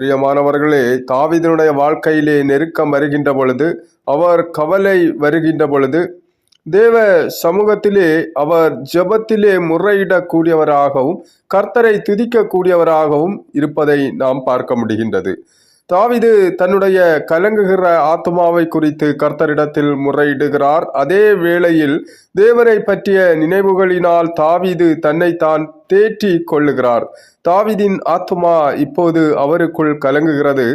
பிரியமானவர்களே தாவிதனுடைய வாழ்க்கையிலே நெருக்கம் வருகின்ற பொழுது அவர் கவலை வருகின்ற பொழுது தேவ சமூகத்திலே அவர் ஜெபத்திலே முறையிடக்கூடியவராகவும் கர்த்தரை துதிக்கக்கூடியவராகவும் இருப்பதை நாம் பார்க்க முடிகின்றது. தாவீது தன்னுடைய கலங்குகிற ஆத்மாவை குறித்து கர்த்தரிடத்தில் முறையிடுகிறார். அதே வேளையில் தேவனை பற்றிய நினைவுகளினால் தாவீது தன்னைத்தான் தேற்றி கொள்ளுகிறார் தாவிதின் ஆத்மா இப்போது அவருக்குள் கலங்குகிறது.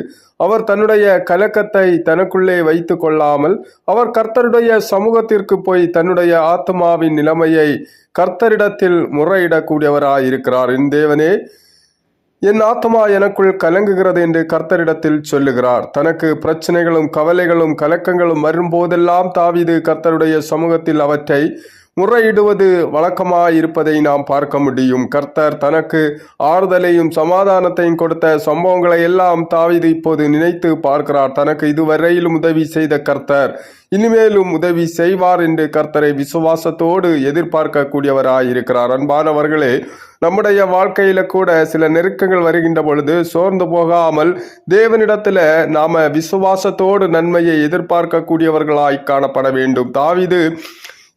அவர் தன்னுடைய கலக்கத்தை தனக்குள்ளே வைத்து கொள்ளாமல் அவர் கர்த்தருடைய சமூகத்திற்கு போய் தன்னுடைய ஆத்மாவின் நிலைமையை கர்த்தரிடத்தில் முறையிடக்கூடியவராயிருக்கிறார். என் தேவனே என் ஆத்மா எனக்குள் கலங்குகிறது என்று கர்த்தரிடத்தில் சொல்லுகிறார். தனக்கு பிரச்சனைகளும் கவலைகளும் கலக்கங்களும் வரும்போதெல்லாம் தாவிது கர்த்தருடைய சமூகத்தில் அவற்றை முறையிடுவது வழக்கமாயிருப்பதை நாம் பார்க்க முடியும். கர்த்தர் தனக்கு ஆறுதலையும் சமாதானத்தையும் கொடுத்த சம்பவங்களை எல்லாம் தாவிது இப்போது நினைத்து பார்க்கிறார். தனக்கு இதுவரையிலும் உதவி செய்த கர்த்தர் இனிமேலும் உதவி செய்வார் என்று கர்த்தரை விசுவாசத்தோடு எதிர்பார்க்கக்கூடியவராயிருக்கிறார். அன்பானவர்களே நம்முடைய வாழ்க்கையில கூட சில நெருக்கங்கள் வருகின்ற பொழுது சோர்ந்து போகாமல் தேவனிடத்துல நாம விசுவாசத்தோடு நன்மையை எதிர்பார்க்கக்கூடியவர்களாய் காணப்பட வேண்டும். தாவிது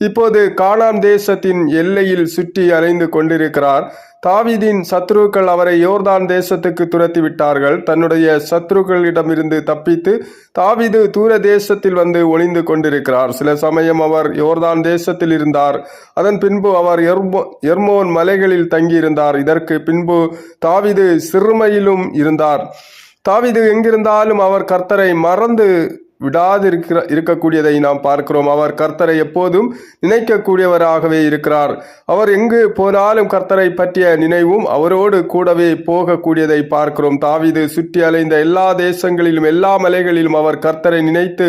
இப்போது கானான் தேசத்தின் எல்லையில் சுற்றி அலைந்து கொண்டிருக்கிறார். தாவிதின் சத்ருக்கள் அவரை யோர்தான் தேசத்துக்கு துரத்தி விட்டார்கள் தன்னுடைய சத்ருக்களிடமிருந்து தப்பித்து தாவிது தூர தேசத்தில் வந்து ஒளிந்து கொண்டிருக்கிறார். சில சமயம் அவர் யோர்தான் தேசத்தில் இருந்தார். அதன் பின்பு அவர் எர்மோ எர்மோன் மலைகளில் தங்கியிருந்தார். இதற்கு பின்பு தாவிது சிறுமையிலும் இருந்தார். தாவிது எங்கிருந்தாலும் அவர் கர்த்தரை மறந்து விடாது இருக்கிற இருக்கக்கூடியதை நாம் பார்க்கிறோம். அவர் கர்த்தரை எப்போதும் நினைக்கக்கூடியவராகவே இருக்கிறார். அவர் எங்கு போனாலும் கர்த்தரை பற்றிய நினைவும் அவரோடு கூடவே போகக்கூடியதை பார்க்கிறோம். தாவிது சுற்றி அலைந்த எல்லா தேசங்களிலும் எல்லா மலைகளிலும் அவர் கர்த்தரை நினைத்து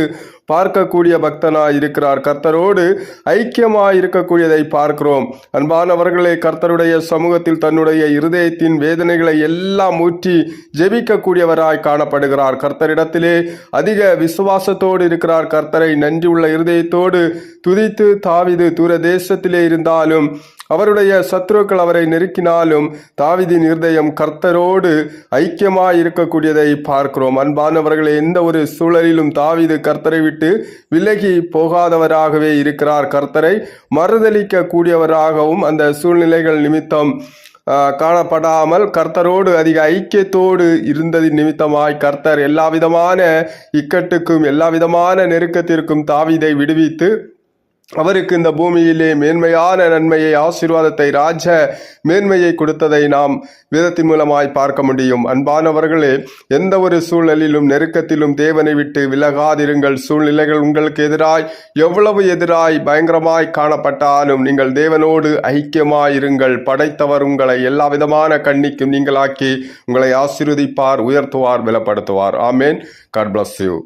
பார்க்கக்கூடிய பக்தனாய் இருக்கிறார் கர்த்தரோடு ஐக்கியமாய் இருக்கக்கூடியதை பார்க்கிறோம். அன்பானவர்களே கர்த்தருடைய சமூகத்தில் தன்னுடைய இருதயத்தின் வேதனைகளை எல்லாம் ஊற்றி ஜெபிக்கக்கூடியவராய் காணப்படுகிறார். கர்த்தரிடத்திலே அதிக விசுவாசத்தோடு இருக்கிறார். கர்த்தரை நன்றியுள்ள இருதயத்தோடு துதித்து தாவிது தூர தேசத்திலே இருந்தாலும் அவருடைய சத்ருக்கள் அவரை நெருக்கினாலும் தாவிதின் இருதயம் கர்த்தரோடு ஐக்கியமாய் இருக்கக்கூடியதை பார்க்கிறோம். அன்பானவர்களே எந்த ஒரு சூழலிலும் தாவிது கர்த்தரை விட்டு விலகி போகாதவராகவே இருக்கிறார். கர்த்தரை மறுதளிக்க கூடியவராகவும் அந்த சூழ்நிலைகள் நிமித்தம் காணப்படாமல் கர்த்தரோடு அதிக ஐக்கியத்தோடு இருந்ததின் நிமித்தமாய் கர்த்தர் எல்லா விதமான இக்கட்டுக்கும் எல்லா விதமான நெருக்கத்திற்கும் தாவிதை விடுவித்து அவருக்கு இந்த பூமியிலே மேன்மையான நன்மையை ஆசீர்வாதத்தை ராஜ மேன்மையை கொடுத்ததை நாம் வேதத்தின் மூலமாய் பார்க்க முடியும். அன்பானவர்களே எந்த ஒரு சூழலிலும் நெருக்கத்திலும் தேவனை விட்டு விலகாதிருங்கள். சூழ்நிலைகள் உங்களுக்கு எதிராய் எவ்வளவு எதிராய் பயங்கரமாய் காணப்பட்டாலும் நீங்கள் தேவனோடு ஐக்கியமாயிருங்கள். படைத்தவர் உங்களை எல்லா விதமான கண்ணிக்கும் நீங்களாக்கி உங்களை ஆசீர்வதிப்பார் உயர்த்துவார் பலப்படுத்துவார். ஆமேன். God bless you